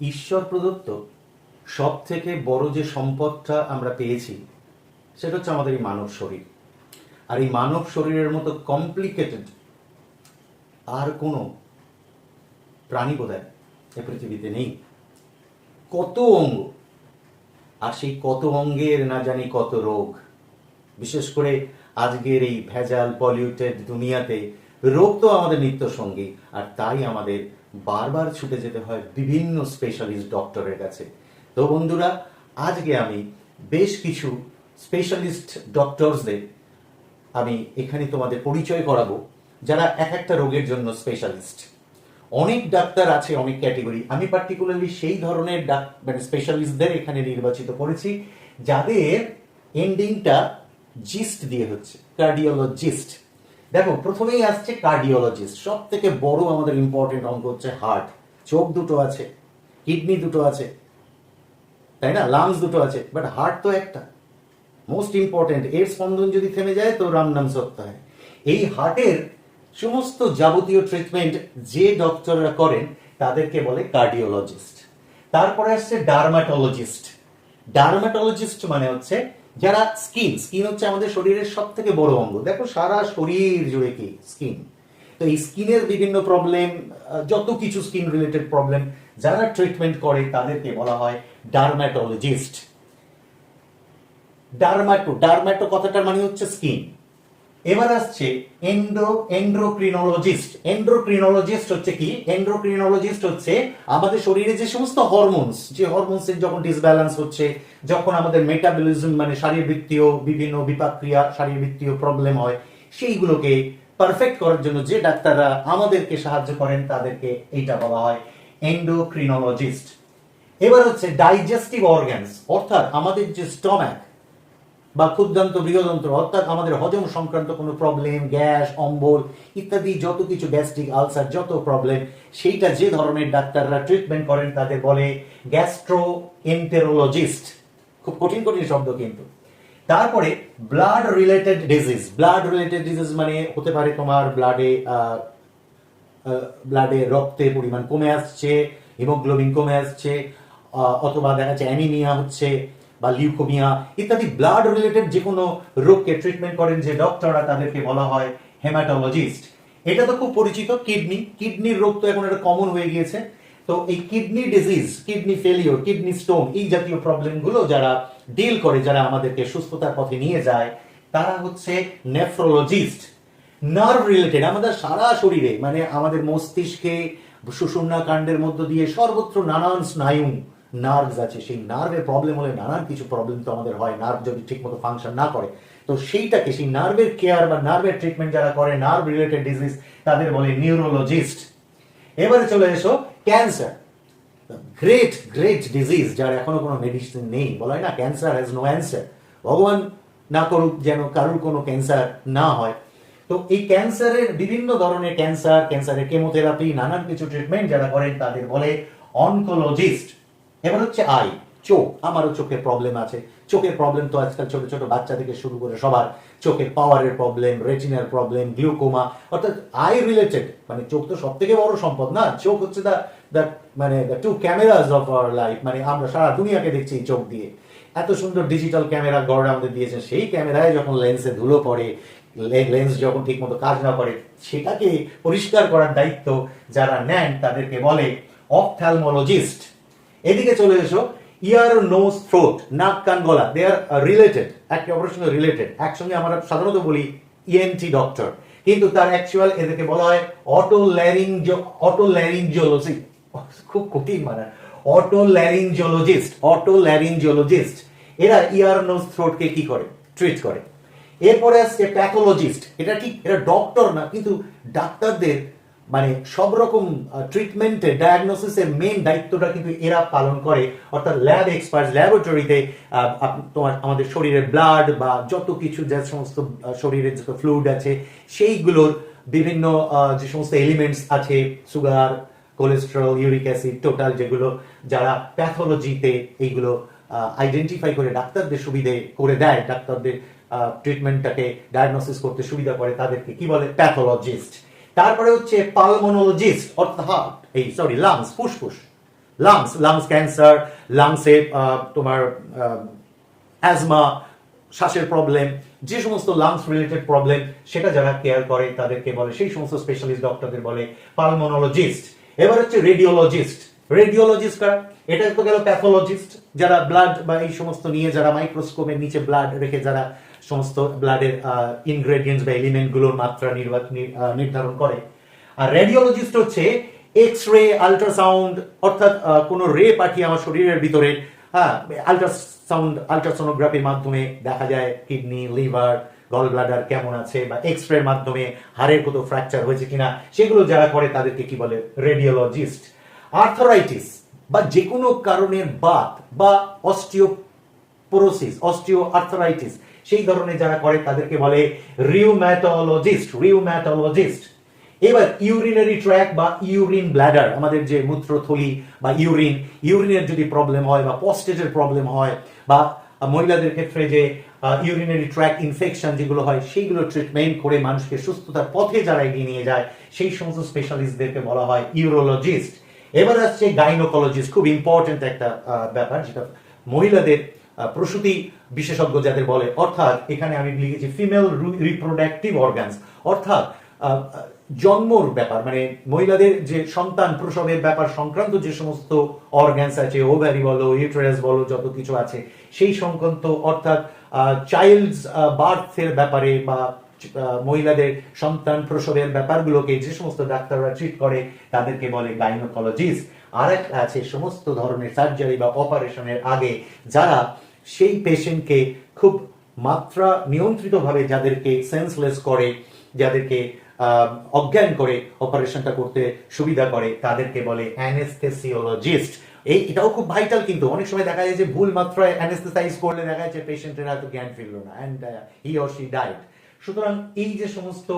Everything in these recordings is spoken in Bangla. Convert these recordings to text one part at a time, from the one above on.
ঈশ্বর প্রদত্ত সব থেকে বড় যে সম্পদটা আমরা পেয়েছি, সেটা হচ্ছে আমাদের এই মানব শরীর। আর এই মানব শরীরের মতো কমপ্লিকেটেড আর কোনো প্রাণী বোধহয় এ পৃথিবীতে নেই। কত অঙ্গ? আর সেই কত অঙ্গের না জানি কত রোগ। বিশেষ করে আজকের এই ভেজাল পলিউটেড দুনিয়াতে রোগ তো আমাদের নিত্য সঙ্গী আর তাই আমাদের বারবার ছুটে যেতে হয় বিভিন্ন স্পেশালিস্ট ডক্টরের কাছে। তো বন্ধুরা, আজকে আমি বেশ কিছু স্পেশালিস্ট ডক্টরসদের আমি এখানে তোমাদের পরিচয় করাবো, যারা এক একটা রোগের জন্য স্পেশালিস্ট অনেক ডাক্তার আছে অনেক ক্যাটেগরি আমি পার্টিকুলারলি সেই ধরনের মানে স্পেশালিস্টদের এখানে নির্বাচিত করেছি, যাদের এন্ডিংটা জিস্ট দিয়ে হচ্ছে কার্ডিওলজিস্ট দেখো, প্রথমেই আসছে কার্ডিওলজিস্ট সব থেকে বড় আমাদের ইম্পর্টেন্ট অঙ্গ হচ্ছে হার্ট চোখ দুটো আছে কিডনি দুটো আছে, তাই না? লাংস দুটো আছে বাট হার্ট তো একটা। মোস্ট ইম্পর্টেন্ট এর স্পন্দন যদি থেমে যায়, তো রাম নাম সত্য হয়। এই হার্টের সমস্ত যাবতীয় ট্রিটমেন্ট যে ডক্টররা করেন, তাদেরকে বলে কার্ডিওলজিস্ট তারপরে আসছে ডার্মাটোলজিস্ট ডার্মাটোলজিস্ট মানে হচ্ছে যারা স্কিন স্কিন হচ্ছে আমাদের শরীরের সব থেকে বড় অঙ্গ। দেখো, সারা শরীর জুড়ে কি? স্কিন। তো এই স্কিনের বিভিন্ন প্রবলেম যত কিছু স্কিন রিলেটেড প্রবলেম যারা ট্রিটমেন্ট করে, তাদেরকে বলা হয় ডার্মাটোলজিস্ট ডার্মাটো ডার্মাটো কথাটার মানে হচ্ছে স্কিন। এবার আসছে এন্ডো এন্ড্রোক্রিনোলজিস্ট। এন্ড্রোক্রিনোলজিস্ট হচ্ছে কি? এন্ড্রোক্রিনোলজিস্ট হচ্ছে আমাদের শরীরে যে সমস্ত হরমোনস, যে হরমোনসের যখন ডিসব্যালেন্স হচ্ছে, যখন আমাদের মেটাবলিজম মানে শারীরবৃত্তীয় বিভিন্ন বিপাক্রিয়া শারীরবৃত্তীয় প্রবলেম হয়, সেইগুলোকে পারফেক্ট করার জন্য যে ডাক্তাররা আমাদেরকে সাহায্য করেন, তাদেরকে এইটা বলা হয় এন্ডোক্রিনোলজিস্ট। এবার হচ্ছে ডাইজেস্টিভ অর্গানস অর্থাৎ আমাদের যে স্টম্যাক বা ক্ষুদ্রান্ত বৃহদন্ত্র অর্থাৎ আমাদের হজম সংক্রান্ত কোনো প্রবলেম গ্যাস, অম্বল ইত্যাদি যত কিছু গ্যাস্ট্রিক আলসার যত প্রবলেম সেইটা যে ধরনের ডাক্তাররা ট্রিটমেন্ট করেন তাদের বলে গ্যাস্ট্রো এন্টেরোলজিস্ট খুব কঠিন কঠিন শব্দ কিন্তু। তারপরে blood related disease blood related disease মানে হতে পারে তোমার ব্লাডে ব্লাডে রক্তের পরিমাণ কমে আসছে হিমোগ্লোবিন কমে আসছে অথবা দেখা যাচ্ছে অ্যানিমিয়া হচ্ছে। বা লিউকোমিয়া ইত্যাদি ব্লাড রিলেটেড যে কোনো রোগকে ট্রিটমেন্ট করেন যে ডক্টররা তাদেরকে বলা হয় হেমাটোলজিস্ট এটা তো খুব পরিচিত কিডনি কিডনির রোগ তো এখন একটা কমন হয়ে গিয়েছে। তো এই kidney disease kidney failure kidney stone এই জাতীয় প্রবলেমগুলো যারা ডিল করে, যারা আমাদেরকে সুস্থতার পথে নিয়ে যায়, তারা হচ্ছে নেফ্রোলজিস্ট নার্ভ রিলেটেড আমাদের সারা শরীরে মানে আমাদের মস্তিষ্কে, সুষুম্না কাণ্ডের মধ্য দিয়ে সর্বত্র নানান স্নায়ু নার্ভস আছে, সেই নার্ভের প্রবলেম হলে নানান কিছু প্রবলেম তো আমাদের হয় নার্ভ যদি ঠিকমতো ফাংশন না করে। তো সেইটাকে, সেই নার্ভের কেয়ার বা নার্ভের ট্রিটমেন্ট যারা করে নার্ভ রিলেটেড ডিজিজ তাদের বলে নিউরোলজিস্ট এবারে চলে এসো ক্যান্সার গ্রেট গ্রেট ডিজিজ যার এখনও কোনো মেডিসিন নেই। বলা হয় না ক্যান্সার হ্যাজ নো অ্যান্সার ভগবান না করুক যেন কারুর কোনো ক্যান্সার না হয়। তো এই ক্যান্সারের বিভিন্ন ধরনের ক্যান্সার ক্যান্সারের কেমোথেরাপি নানান কিছু ট্রিটমেন্ট যারা করেন, তাদের বলে অনকোলজিস্ট এবার হচ্ছে আই, চোখ। আমারও চোখের প্রবলেম আছে। চোখের প্রবলেম তো আজকাল ছোট ছোট বাচ্চা থেকে শুরু করে সবার। চোখের পাওয়ারের প্রবলেম রেটিনার প্রবলেম গ্লুকোমা অর্থাৎ আই রিলেটেড মানে চোখ তো সব থেকে বড় সম্পদ না? চোখ হচ্ছে দা দ্য মানে the two cameras of our life মানে আমরা সারা দুনিয়াকে দেখছি চোখ দিয়ে। এত সুন্দর ডিজিটাল ক্যামেরা গড় আমাদের দিয়েছেন সেই ক্যামেরায় যখন লেন্সে ধুলো পড়ে লেন্স যখন ঠিকমতো কাজ না করে, সেটাকে পরিষ্কার করার দায়িত্ব যারা নেন, তাদেরকে বলে অপথ্যালমোলজিস্ট এদিকে চলে এসো। ইয়ার নোজ থ্রোট নাক, কান, গলা দে আর রিলেটেড একে অপরের রিলেটেড একসঙ্গে আমরা সাধারণত বলি ইএনটি ডক্টর কিন্তু তার অ্যাকচুয়াল এদেরকে বলা হয় অটো ল্যারিঞ্জ অটো ল্যারিঞ্জিওলজি খুব কঠিন মানে। অটো ল্যারিঞ্জিওলজিস্ট অটো ল্যারিঞ্জিওলজিস্ট এরা ইয়ার নোজ থ্রোটকে কি করে? ট্রিট করে। এরপরে আসছে প্যাথোলজিস্ট এটা ঠিক এটা ডক্টর না, কিন্তু ডাক্তারদের মানে সব রকম ট্রিটমেন্টের ডায়াগনোসিসের মেন দায়িত্বটা কিন্তু এরা পালন করে। অর্থাৎ ল্যাব এক্সপার্ট ল্যাবরেটরিতে তোমার আমাদের শরীরের ব্লাড বা যত কিছু যে সমস্ত শরীরের যত ফ্লুইড আছে, সেইগুলোর বিভিন্ন যে সমস্ত এলিমেন্টস আছে sugar cholesterol uric acid total যেগুলো যারা প্যাথোলজিতে এইগুলো আইডেন্টিফাই করে, ডাক্তারদের সুবিধে করে দেয়, ডাক্তারদের ট্রিটমেন্টটাকে ডায়াগনোসিস করতে সুবিধা করে, তাদেরকে কি বলে? প্যাথোলজিস্ট তারপরে হচ্ছে পালমোনোলজিস্ট অর্থাৎ এই সরি লাংস ফুসফুস। লাংস লাংস ক্যান্সার লাংসে তোমার অ্যাজমা শ্বাসের প্রবলেম যে সমস্ত লাংস রিলেটেড প্রবলেম সেটা যারা কেয়ার করে, তাদেরকে বলে, সেই সমস্ত স্পেশালিস্ট ডক্টরদের বলে পালমোনোলজিস্ট এবার হচ্ছে রেডিওলজিস্ট রেডিওলজিস্ট কারা? এটা তো গেল প্যাথোলজিস্ট যারা ব্লাড বা এই সমস্ত নিয়ে যারা মাইক্রোস্কোপের নিচে ব্লাড রেখে যারা সমস্ত ব্লাডের ইনগ্রেডিয়েন্টস বা এলিমেন্টগুলোর মাত্রা নির্ধারণ করে। আর রেডিওলজিস্ট হচ্ছে এক্স রে আল্ট্রাসাউন্ড অর্থাৎ কোনো রে পাঠিয়ে আমার শরীরের ভিতরে হ্যাঁ আল্ট্রাসাউন্ড আল্ট্রাসোনোগ্রাফির মাধ্যমে দেখা যায় কিডনি লিভার গল ব্লাডার কেমন আছে বা এক্স রের মাধ্যমে হাড়ের কত ফ্র্যাকচার হয়েছে কিনা, সেগুলো যারা করে তাদেরকে কি বলে রেডিওলজিস্ট আর্থারাইটিস বা যে কোনো কারণের বাত বা অস্টিওপোরোসিস অস্টিও আর্থারাইটিস সেই ধরনের যারা করে তাদেরকে বলে রিউম্যাটোলজিস্ট রিউম্যাটোলজিস্ট এবার ইউরিনারি ট্র্যাক বা ইউরিন ব্ল্যাডার আমাদের যে মূত্রথলি বা ইউরিন ইউরিনের যদি প্রবলেম হয় বা পস্টেজের প্রবলেম হয় বা মহিলাদের ক্ষেত্রে যে ইউরিনারি ট্র্যাক ইনফেকশন যেগুলো হয়, সেইগুলো ট্রিটমেন্ট করে মানুষকে সুস্থতার পথে যারা এগিয়ে নিয়ে যায়, সেই সমস্ত স্পেশালিস্টদেরকে বলা হয় ইউরোলজিস্ট এবার আসছে গাইনোকোলজিস্ট খুব ইম্পর্টেন্ট একটা ব্যাপার, যেটা মহিলাদের প্রসূতি বিশেষজ্ঞ যাদের বলে, অর্থাৎ এখানে আমি লিখেছি ফিমেল রিপ্রোডাক্টিভ অর্গানস অর্থাৎ জন্মর ব্যাপার মানে মহিলাদের যে সন্তান প্রসবের ব্যাপার সংক্রান্ত যে সমস্ত অর্গানস আছে ওভারি বলো ইউটারাস বলো, যত কিছু আছে, সেই সংক্রান্ত, অর্থাৎ চাইল্ডস বার্থের ব্যাপারে বা মহিলাদের সন্তান প্রসবের ব্যাপারগুলোকে যে সমস্ত ডাক্তাররা ট্রিট করে, তাদেরকে বলে গাইনোকোলজিস্ট আর একটা আছে, সমস্ত ধরনের সার্জারি বা অপারেশনের আগে যারা সেই পেশেন্টকে খুব মাত্রা নিয়ন্ত্রিতভাবে যাদেরকে সেন্সলেস করে, যাদেরকে অজ্ঞান করে অপারেশনটা করতে সুবিধা করে, তাদেরকে বলে অ্যানেস্থেসিওলজিস্ট এই, এটাও খুব ভাইটাল কিন্তু। অনেক সময় দেখা যায় যে ভুল মাত্রায় অ্যানেস্থেসাইজ করলে দেখা যাচ্ছে পেশেন্টের হয়তো জ্ঞান ফিরলো না and he or she died সুতরাং এই যে সমস্ত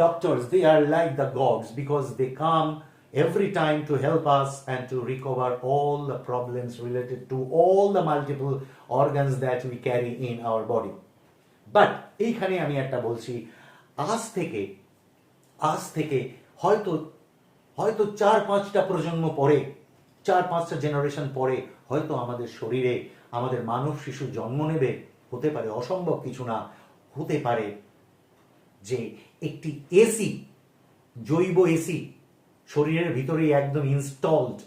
doctors they are like the gods because they come every time to help us and to recover all the problems related to all the multiple organs that we carry in our body. But এইখানে আমি একটা বলছি, আজ থেকে আজ থেকে হয়তো হয়তো চার পাঁচটা প্রজন্ম পরে, চার পাঁচটা জেনারেশন পরে হয়তো আমাদের শরীরে, আমাদের মানব শিশু জন্ম নেবে, হতে পারে, অসম্ভব কিছু না, হতে পারে যে একটি এসি জৈব এসি শরীরের ভিতরেই একদম ইনস্টলড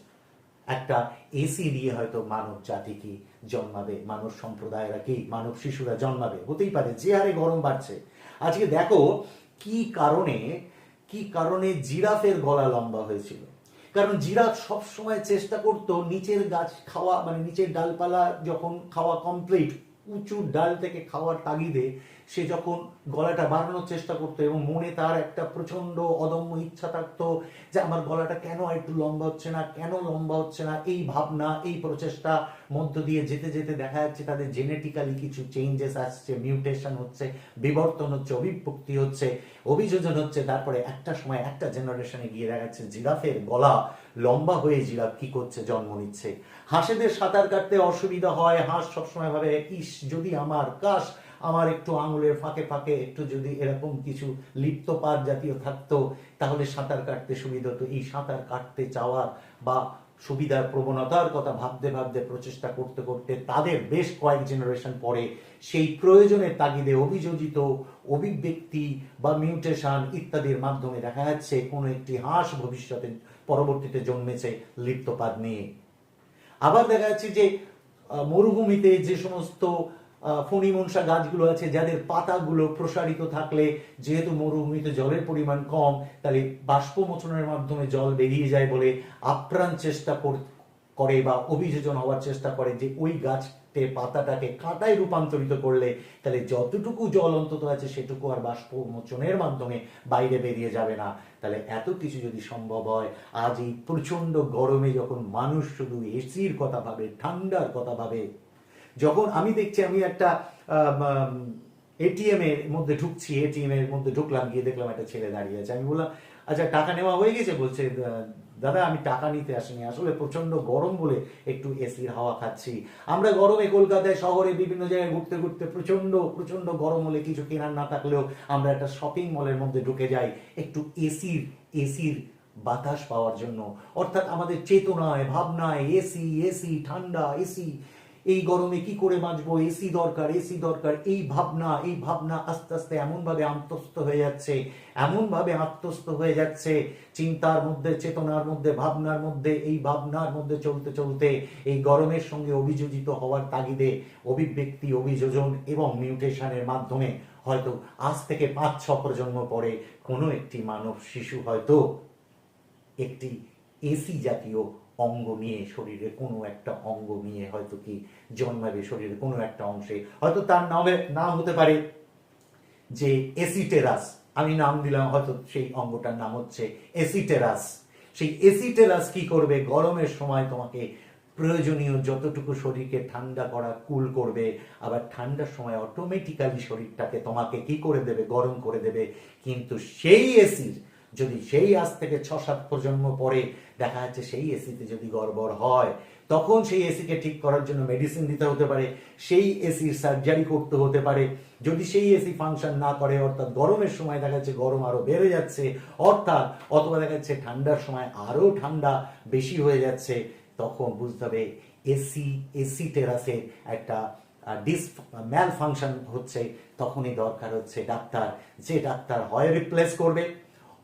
একটা এসি দিয়ে হয়তো মানব জাতিকে জন্মাবে, মানব সম্প্রদায়েরা কি, মানব শিশুরা জন্মাবে, হতেই পারে, যে হারে গরম বাড়ছে। আজকে দেখো কি কারণে কি কারণে জিরাফের গলা লম্বা হয়েছিল। কারণ জিরাফ সব সময় চেষ্টা করতো নিচের গাছ খাওয়া মানে নিচের ডালপালা যখন খাওয়া কমপ্লিট উঁচু ডাল থেকে খাওয়ার তাগিদে সে যখন গলাটা বাড়ানোর চেষ্টা করতো এবং মনে তার একটা প্রচণ্ড অদম্য ইচ্ছা থাকতো যে আমার গলাটা কেন একটু লম্বা হচ্ছে না, কেন লম্বা হচ্ছে না, এই ভাবনা, এই প্রচেষ্টা মধ্য দিয়ে যেতে যেতে দেখা যাচ্ছে তাদের জেনেটিক্যালি কিছু চেঞ্জেস আসছে মিউটেশন হচ্ছে, বিবর্তন হচ্ছে অভিভক্তি হচ্ছে, অভিযোজন হচ্ছে। তারপরে একটা সময় একটা জেনারেশনে গিয়ে দেখা যাচ্ছে জিরাফের গলা লম্বা হয়ে জিরাফ কি করছে, জন্ম নিচ্ছে। হাঁসেদের সাঁতার কাটতে অসুবিধা হয়, হাঁস সবসময় ভাবে, ইস, যদি আমার, কাশ আমার একটু আঙুলের ফাঁকে ফাঁকে একটু যদি এরকম কিছু লিপ্ত পার জাতীয় থাকতো, তাহলে সাঁতার কাটতে সুবিধা হতো। এই সাঁতার কাটতে চাওয়ার বা সুবিধার প্রবণতার কথা ভাবতে ভাবতে, প্রচেষ্টা করতে করতে তাদের বেশ কয়েক জেনারেশন পরে সেই প্রয়োজনের তাগিদে অভিযোজিত অভিব্যক্তি বা মিউটেশন ইত্যাদির মাধ্যমে দেখা যাচ্ছে কোনো একটি হাঁস ভবিষ্যতে পরবর্তীতে জন্মেছে লিপ্তপাত নিয়ে। আবার দেখা যাচ্ছে যে মরুভূমিতে যে সমস্ত ফণিমনসা গাছগুলো আছে, যাদের পাতাগুলো প্রসারিত থাকলে যেহেতু মরুভূমিতে জলের পরিমাণ কম, তাহলে বাষ্পমোচনের মাধ্যমে জল বেরিয়ে যায় বলে আপ্রাণ চেষ্টা কর- বা অভিযোজন হওয়ার চেষ্টা করে যে ওই গাছতে পাতাটাকে কাঁটায় রূপান্তরিত করলে তাহলে যতটুকু জল অন্তত আছে সেটুকু আর বাষ্পমোচনের মাধ্যমে বাইরে বেরিয়ে যাবে না। তাহলে এত কিছু যদি সম্ভব হয়, আজ এই প্রচণ্ড গরমে যখন মানুষ শুধু এসির কথা ভাবে, ঠান্ডার কথা ভাবে যখন আমি দেখছি, আমি একটা এটিএম এর মধ্যে ঢুকছি এটিএম এর মধ্যে ঢুকলাম, গিয়ে দেখলাম একটা ছেলে দাঁড়িয়ে আছে। আমি বললাম আচ্ছা টাকা নেওয়া হয়ে গেছে? বলছে দাদা, আমি টাকা নিতে আসিনি। আসলে প্রচণ্ড গরম বলে একটু এসির হাওয়া খাচ্ছি। আমরা গরমে কলকাতায়, শহরে, বিভিন্ন জায়গায় ঘুরতে ঘুরতে প্রচণ্ড প্রচণ্ড গরম হলে কিছু কেনার না থাকলেও আমরা একটা শপিং মলের মধ্যে ঢুকে যাই, একটু এসির এসির বাতাস পাওয়ার জন্য। অর্থাৎ আমাদের চেতনায়, ভাবনায়, এসি এসি, ঠান্ডা, এসি এই গরমে কি করে বাঁচবো? এসি দরকার এসি দরকার। এই ভাবনা এই ভাবনা আস্তে আস্তে এমনভাবে আত্মস্থ হয়ে যাচ্ছে, এমনভাবে আত্মস্থ হয়ে যাচ্ছে, চিন্তার মধ্যে, চেতনার মধ্যে, ভাবনার মধ্যে, এই ভাবনার মধ্যে চলতে চলতে এই গরমের সঙ্গে অভিযোজিত হওয়ার তাগিদে অভিব্যক্তি, অভিযোজন এবং মিউটেশনের মাধ্যমে হয়তো আজ থেকে পাঁচ ছ প্রজন্ম পরে কোনো একটি মানব শিশু হয়তো একটি এসি জাতীয় অঙ্গ নিয়ে শরীরে কোনো একটা অঙ্গ নিয়ে হয়তো কি জন্মাবে শরীরে কোনো একটা অংশে। হয়তো তার নামে, নাম হতে পারে যে এসিটেরাস। আমি নাম দিলাম, হয়তো সেই অঙ্গটার নাম হচ্ছে এসিটেরাস। সেই এসিটেরাস কি করবে? গরমের সময় তোমাকে প্রয়োজনীয় যতটুকু শরীরকে ঠান্ডা করা, কুল করবে, আবার ঠান্ডার সময় অটোমেটিক্যালি শরীরটাকে তোমাকে কি করে দেবে? গরম করে দেবে। কিন্তু সেই এসির যদি সেই আজ থেকে ছ সাত প্রজন্ম পরে দেখা যাচ্ছে সেই এসিতে যদি গড়বড় হয়, তখন সেই এসিকে ঠিক করার জন্য মেডিসিন দিতে হতে পারে, সেই এসির সার্জারি করতে হতে পারে। যদি সেই এসি ফাংশন না করে, অর্থাৎ গরমের সময় দেখা যাচ্ছে গরম আরও বেড়ে যাচ্ছে, অর্থাৎ অথবা দেখা যাচ্ছে ঠান্ডার সময় আরও ঠান্ডা বেশি হয়ে যাচ্ছে, তখন বুঝতে হবে এসি এসি টেরাসের একটা ডিস ম্যাল ফাংশন হচ্ছে, তখনই দরকার হচ্ছে ডাক্তার। যে ডাক্তার হয় রিপ্লেস করবে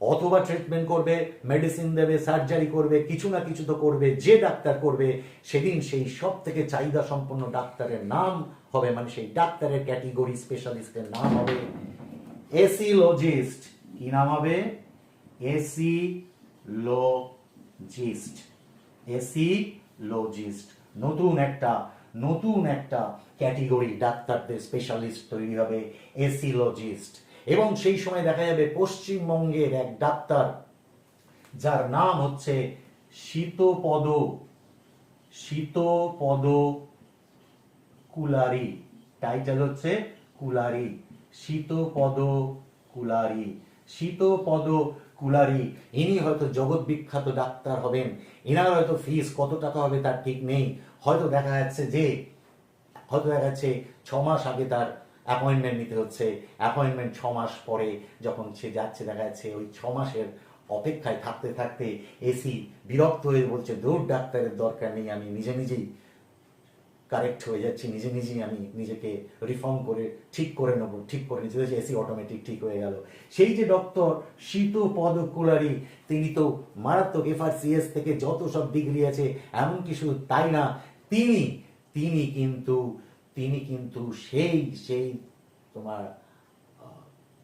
অথবা ট্রিটমেন্ট করবে মেডিসিন দেবে সার্জারি করবে, কিছু না কিছু তো করবে, যে ডাক্তার করবে, সেদিন সেই সব থেকে চাহিদা সম্পন্ন ডাক্তারের নাম হবে মানে সেই ডাক্তারের ক্যাটেগরি স্পেশালিস্টের নাম হবে এসিলজিস্ট কি নাম হবে? এসিলজিস্ট এসিলজিস্ট নতুন একটা নতুন একটা ক্যাটেগরি ডাক্তারদের স্পেশালিস্ট তৈরি হবে এসিলজিস্ট এবং সেই সময় দেখা যাবে পশ্চিমবঙ্গের এক ডাক্তার, যার নাম হচ্ছে শীতপদ শীতপদ কুলারি। টাইটেল হচ্ছে কুলারি। শীতপদ কুলারি। শীতপদ কুলারি। ইনি হয়তো জগৎ বিখ্যাত ডাক্তার হবেন। এনার হয়তো ফিস কত টাকা হবে তার ঠিক নেই। হয়তো দেখা যাচ্ছে যে, হয়তো দেখা যাচ্ছে ছ মাস আগে তার অ্যাপয়েন্টমেন্ট নিতে হচ্ছে। অ্যাপয়েন্টমেন্ট ছ মাস পরে যখন সে যাচ্ছে, দেখা যাচ্ছে ওই ছ মাসের অপেক্ষায় থাকতে থাকতে এসি বিরক্ত হয়ে বলছে, দূর ডাক্তারের দরকার নেই, আমি নিজে নিজেই কারেক্ট হয়ে যাচ্ছি, নিজে নিজেই আমি নিজেকে রিফর্ম করে, ঠিক করে নেব, ঠিক করে নিজে এসি অটোমেটিক ঠিক হয়ে গেল। সেই যে ডক্টর শীত পদ কুলারি তিনি তো মারাত্মক এফআরসিএস থেকে যত সব ডিগ্রি আছে, এমন কিছু তাই না, তিনি তিনি কিন্তু তিনি কিন্তু সেই সেই তোমার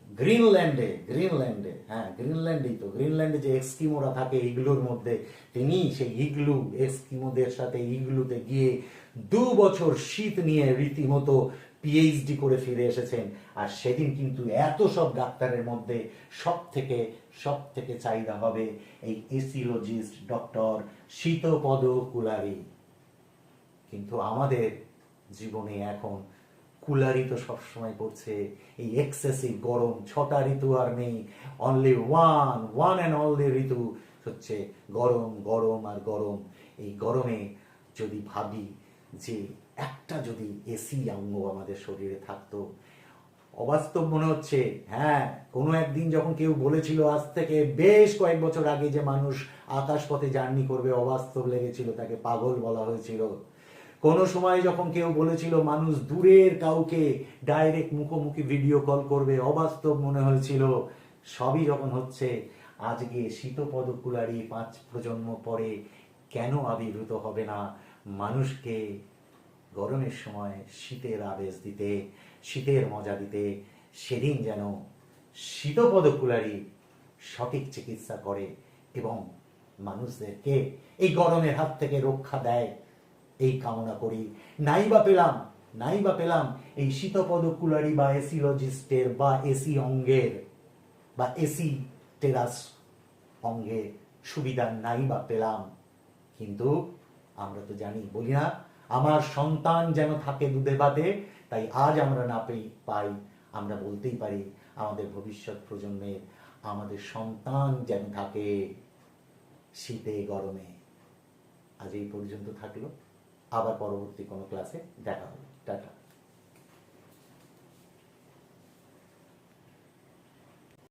গ্রিনল্যান্ডে গ্রিনল্যান্ডে হ্যাঁ গ্রিনল্যান্ডেই তো, গ্রিনল্যান্ডে যে এক্সকিমোরা থাকে ইগলুর মধ্যে, তিনি সেই ইগলু, এক্সকিমোদের সাথে ইগলুতে গিয়ে দু বছর শীত নিয়ে রীতিমতো পিএইচডি করে ফিরে এসেছেন। আর সেদিন কিন্তু এত সব ডাক্তারের মধ্যে সব থেকে সব থেকে চাহিদা হবে এই এসিওলজিস্ট ডক্টর শীতপদ কুলারি কিন্তু আমাদের জীবনে এখন কুলারি তো সবসময় পড়ছে। এই এক্সেসিভ গরম, ছটা ঋতু আর নেই। Only one one and only ঋতু হচ্ছে গরম গরম আর গরম। এই গরমে যদি ভাবি যে একটা যদি এসি অঙ্গ আমাদের শরীরে থাকতো, অবাস্তব মনে হচ্ছে। হ্যাঁ কোনো একদিন যখন কেউ বলেছিল আজ থেকে বেশ কয়েক বছর আগে যে মানুষ আকাশপথে জার্নি করবে, অবাস্তব লেগেছিল, তাকে পাগল বলা হয়েছিল। কোনো সময় যখন কেউ বলেছিল, মানুষ দূরের কাউকে ডাইরেক্ট মুখোমুখি ভিডিও কল করবে অবাস্তব মনে হয়েছিল। সবই যখন হচ্ছে, আজকে শীতপদ কুলারি পাঁচ প্রজন্ম পরে কেন আবির্ভূত হবে না মানুষকে গরমের সময় শীতের আবেশ দিতে, শীতের মজা দিতে, সেদিন যেন শীতপদ কুলারি সঠিক চিকিৎসা করে এবং মানুষদেরকে এই গরমের হাত থেকে রক্ষা দেয়। এই কামনা করি। নাই বা পেলাম নাই বা পেলাম এই শীতপদ কুলারি বা এসিলজিস্টের বা এসি অঙ্গের বা এসি টেরাস অঙ্গে সুবিধা নাই বা পেলাম। কিন্তু আমরা তো জানি, বলি না, আমার সন্তান যেন থাকে দুধে ভাতে তাই আজ আমরা না পেই পাই, আমরা বলতেই পারি, আমাদের ভবিষ্যৎ প্রজন্মের, আমাদের সন্তান যেন থাকে শীতে গরমে। আজ এই পর্যন্ত থাকল। আবার পরবর্তী কোনো ক্লাসে দেখা হবে। টাটা।